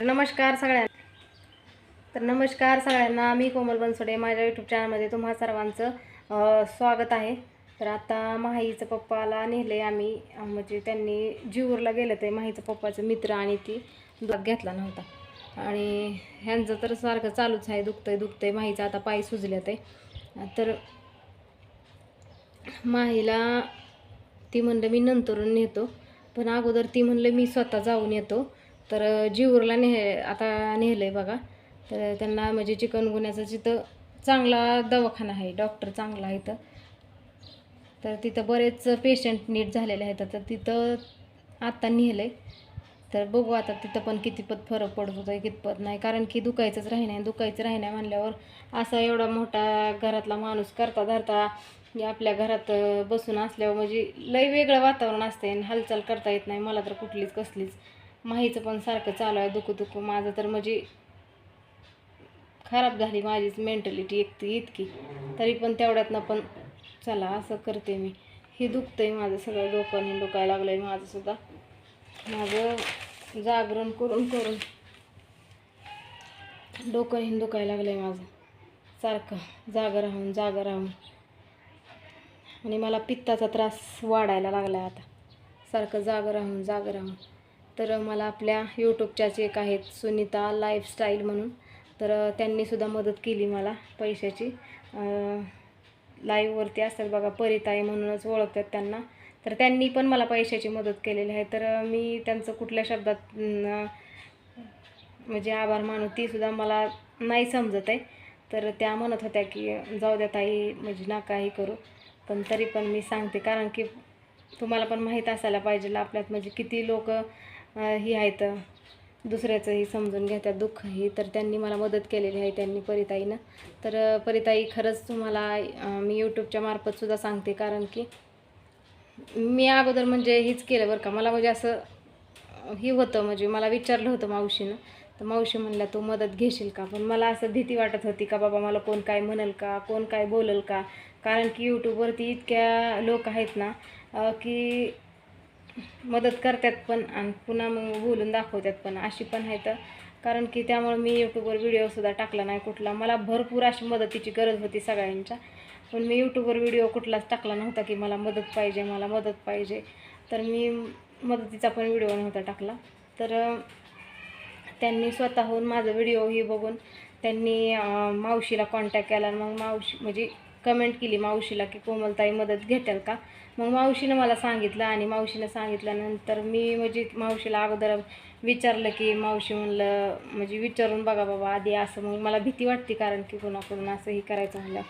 नमस्कार सगळ्यांना. तर नमस्कार सगळ्यांना मी कोमल बनसोडे माझ्या यूट्यूब चॅनलमध्ये तुम्हा सर्वांचं स्वागत आहे. तर आता माहीचं पप्पाला नेले आम्ही म्हणजे त्यांनी जीवरला गेलं ते माहीचं पप्पाचं मित्र आणि ती ब्लॉग घेतला नव्हता. आणि ह्यांचं तर सारखं चालूच आहे दुखतंय दुखतंय. माहीचं आता पाय सुजले ते. तर माहीला ती म्हणलं मी नंतरून नेतो. पण अगोदर ती म्हणलं मी स्वतः जाऊन येतो. तर जीवरला नेह आता नेलं आहे बघा. तर त्यांना म्हणजे चिकनगुन्याचं तिथं चांगला दवाखाना आहे डॉक्टर चांगला आहे इथं. तर तिथं बरेच पेशंट नीट झालेले आहेत. तर तिथं आत्ता नेलं आहे तर बघू आता तिथं पण कितीपत फरक पडतो आहे कितपत नाही. कारण की दुखायचंच राही नाही दुखायचं राही नाही म्हणल्यावर असा एवढा मोठा घरातला माणूस करता धरता आपल्या घरात बसून असल्यावर म्हणजे लय वेगळं वातावरण असते आणि हालचाल करता येत नाही. मला तर कुठलीच कसलीच माहीचं पण सारखं चालू आहे दुखू दुखू. माझं तर म्हणजे खराब झाली माझीच मेंटॅलिटी एक इतकी. तरी पण तेवढ्यातनं पण चला असं करते मी. हे दुखतं आहे माझं सगळं डोकं दुखायला लागलं आहे माझंसुद्धा माझं जागरण करून करून डोकं हिन दुखायला लागलं आहे माझं. सारखं जागं राहून जागं राहून. आणि मला पित्ताचा त्रास वाढायला लागला आहे आता. सारखं जागं राहून जागं राहून. तर मला आपल्या यूट्यूबच्याच एक आहेत सुनीता लाईफस्टाईल म्हणून. तर त्यांनीसुद्धा मदत केली मला पैशाची. लाईव्हवरती असतात बघा परिताई म्हणूनच ओळखतात त्यांना. तर त्यांनी पण मला पैशाची मदत केलेली आहे. तर मी त्यांचं कुठल्या शब्दात म्हणजे आभार मानू तीसुद्धा मला नाही समजत आहे. तर त्या म्हणत होत्या की जाऊ द्या ताई म्हणजे नकाही करू. पण तरी पण मी सांगते कारण की तुम्हाला पण माहीत असायला पाहिजे आपल्यात म्हणजे किती लोक ही आहेत दुसऱ्याचंही समजून घेतात दुःख ही तर त्यांनी मला मदत केलेली आहे त्यांनी परिताईनं. तर परिताई खरंच तुम्हाला मी यूट्यूबच्या मार्फतसुद्धा सांगते. कारण की मी अगोदर म्हणजे हेच केलं बरं का. मला म्हणजे असं हे होतं म्हणजे मला विचारलं होतं मावशीनं. तर मावशी म्हणल्या तू मदत घेशील का? पण मला असं भीती वाटत होती का बाबा मला कोण काय म्हणेल का? कोण काय बोलेल का? कारण की यूट्यूबवरती इतक्या लोक आहेत ना की मदत करतात पण आणि पुन्हा मग बोलून दाखवतात पण अशी पण आहेत कारण की त्यामुळे मी यूट्यूबवर व्हिडिओसुद्धा टाकला नाही कुठला. मला भरपूर अशी मदतीची गरज होती सगळ्यांच्या. पण मी यूट्यूबवर व्हिडिओ कुठलाच टाकला नव्हता की मला मदत पाहिजे मला मदत पाहिजे. तर मी मदतीचा पण व्हिडिओ नव्हता टाकला. तर त्यांनी स्वतःहून माझं व्हिडिओही बघून त्यांनी मावशीला कॉन्टॅक्ट केला आणि मग मावशी म्हणजे कमेंट केली मावशीला की कोमलताई मदत घेतील का? मग मावशीनं मला सांगितलं आणि मावशीनं सांगितल्यानंतर मी म्हणजे मावशीला अगोदर विचारलं की मावशी म्हणलं म्हणजे विचारून बघा बाबा आधी असं मग मला भीती वाटते कारण की कोणाकडून असंही करायचं म्हणलं.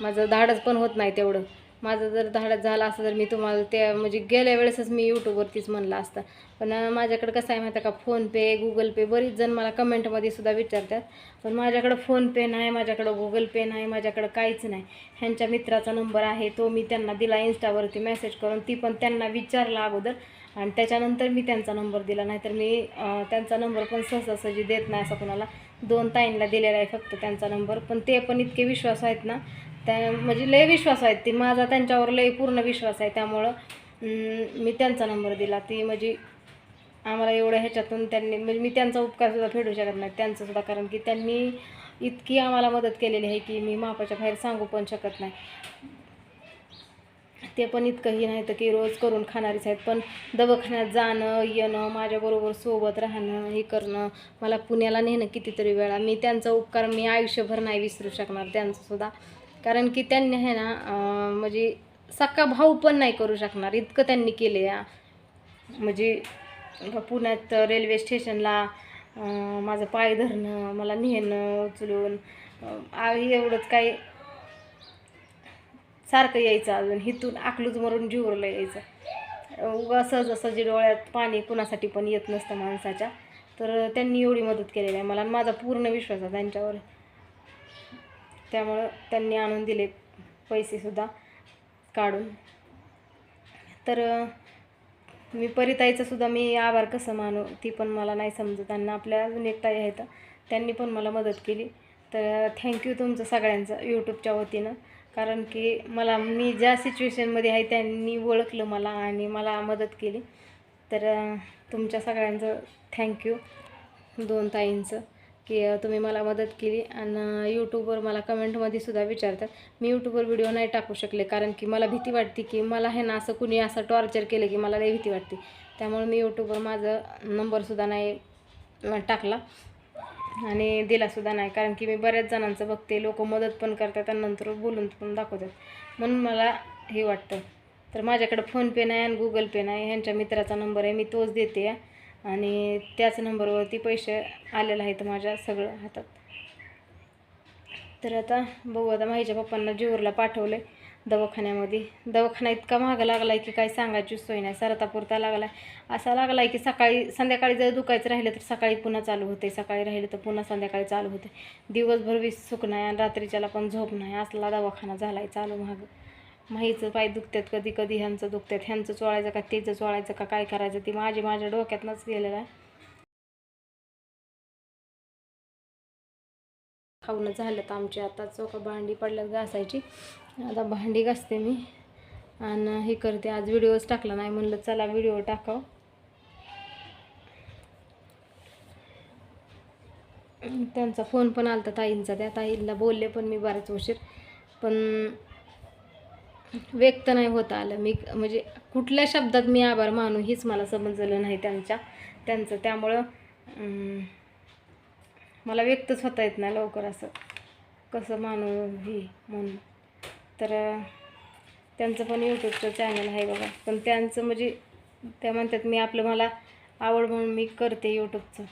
माझं धाडच पण होत नाही तेवढं. माझं जर धाडच झालं असं तर मी तुम्हाला त्या म्हणजे गेल्या वेळेसच मी यूट्यूबवरतीच म्हणलं असतं. पण माझ्याकडं माझ्याकडे कसं आहे माहिती आहे का फोनपे गुगल पे बरीच जण मला कमेंटमध्ये सुद्धा विचारतात. पण माझ्याकडं फोनपे नाही माझ्याकडं गुगल पे नाही माझ्याकडं काहीच नाही. ह्यांच्या मित्राचा नंबर आहे तो मी त्यांना दिला इन्स्टावरती मेसेज करून ती पण त्यांना विचारला अगोदर. आणि त्याच्यानंतर मी त्यांचा नंबर दिला नाही तर मी त्यांचा नंबर पण सहजासहजी देत नाही असं कोणाला. दोन ताईंना दिलेला आहे फक्त त्यांचा नंबर पण ते पण इतके विश्वास आहेत ना त्या म्हणजे लय विश्वास आहेत ते. माझा त्यांच्यावर लय पूर्ण विश्वास आहे. त्यामुळं मी त्यांचा नंबर दिला. ती म्हणजे आम्हाला एवढ्या ह्याच्यातून त्यांनी म्हणजे मी त्यांचा उपकारसुद्धा फेडू शकत नाही. त्यांचंसुद्धा कारण की त्यांनी इतकी आम्हाला मदत केलेली आहे की मी मापाच्या बाहेर सांगू पण शकत नाही. ते पण इतकंही नाही तर की रोज करून खाणारीच आहेत. पण दवाखान्यात जाणं येणं माझ्याबरोबर सोबत राहणं हे करणं मला पुण्याला नेणं कितीतरी वेळा. मी त्यांचा उपकार मी आयुष्यभर नाही विसरू शकणार. त्यांचंसुद्धा कारण की त्यांनी आहे ना म्हणजे सक्का भाऊ पण नाही करू शकणार. इतकं त्यांनी केले या म्हणजे पुण्यात रेल्वे स्टेशनला माझं पाय धरणं मला नेणं उचलून एवढंच काही सारखं यायचं अजून. हिथून आकलूच मरून जीवरला यायचं. उगा सहज जे डोळ्यात पाणी कुणासाठी पण येत नसतं माणसाच्या. तर त्यांनी एवढी मदत केलेली आहे. मला माझा पूर्ण विश्वास आहे त्यांच्यावर. त्यामुळं त्यांनी आणून दिले पैसेसुद्धा काढून. तर मी परिताईचंसुद्धा मी आभार कसं मानू ती पण मला नाही समजत. त्यांना आपल्या अजून एक ताई आहेत त्यांनी पण मला मदत केली. तर थँक्यू तुमचं सगळ्यांचं यूट्यूबच्या वतीनं. कारण की मला मी ज्या सिच्युएशनमध्ये आहे त्यांनी ओळखलं मला आणि मला मदत केली. तर तुमच्या सगळ्यांचं थँक्यू दोन ताईंचं. की तुम्ही मला मदत केली आणि यूट्यूबवर मला कमेंटमध्ये सुद्धा विचारतात. मी यूट्यूबवर व्हिडिओ नाही टाकू शकले कारण की मला भीती वाटते की मला हे ना असं कुणी असं टॉर्चर केलं की मला लई भीती वाटते. त्यामुळे मी यूट्यूबवर माझं नंबरसुद्धा नाही टाकला आणि दिलासुद्धा नाही. कारण की मी बऱ्याच जणांचं बघते लोक मदत पण करतात आणि नंतर बोलून पण दाखवतात. म्हणून मला हे वाटतं. तर माझ्याकडं फोनपे नाही आणि गुगल पे नाही. ह्यांच्या मित्राचा नंबर आहे. मी तोच देते आणि त्याच नंबरवरती पैसे आलेले आहेत माझ्या सगळं हातात. तर आता बघू आता माझ्या पप्पांना जीवरला पाठवलं आहे दवाखान्यामध्ये. दवाखाना इतका महाग लागला आहे की काही सांगायची सोय नाही. सरतापुरता लागला आहे असा लागला आहे की सकाळी संध्याकाळी जर दुखायचं राहिलं तर सकाळी पुन्हा चालू होते. सकाळी राहिलं तर पुन्हा संध्याकाळी चालू होते. दिवसभर वीस सुख नाही आणि रात्रीच्याला पण झोप नाही. असला दवाखाना झाला आहे चालू महाग. माहीचं पाय दुखतात कधी कधी ह्यांचं दुखतात. ह्यांचं चोळायचं का तेचं चोळायचं का काय करायचं? ते माझे माझ्या डोक्यातनंच गेलेलं आहे. खाऊन झालं तर आमची आता चोखा भांडी पडल्यात घासायची. आता भांडी घासते मी. आणि हे करते आज व्हिडिओच टाकला नाही. म्हणलं चला व्हिडिओ टाकाव. त्यांचा फोन पण आला होता ताईंचा. त्या ताईंना बोलले पण मी बराच उशीर. पण व्यक्त नाही होता आलं. मी म्हणजे कुठल्या शब्दात मी आभार मानू हीच मला समजलं नाही त्यांच्या त्यांचं. त्यामुळं मला व्यक्तच होता येत नाही लवकर असं. कसं मानू ही म्हणून. तर त्यांचं पण यूट्यूबचं चॅनल आहे बघा. पण त्यांचं म्हणजे त्या म्हणतात मी आपलं मला आवड म्हणून मी करते यूट्यूबचं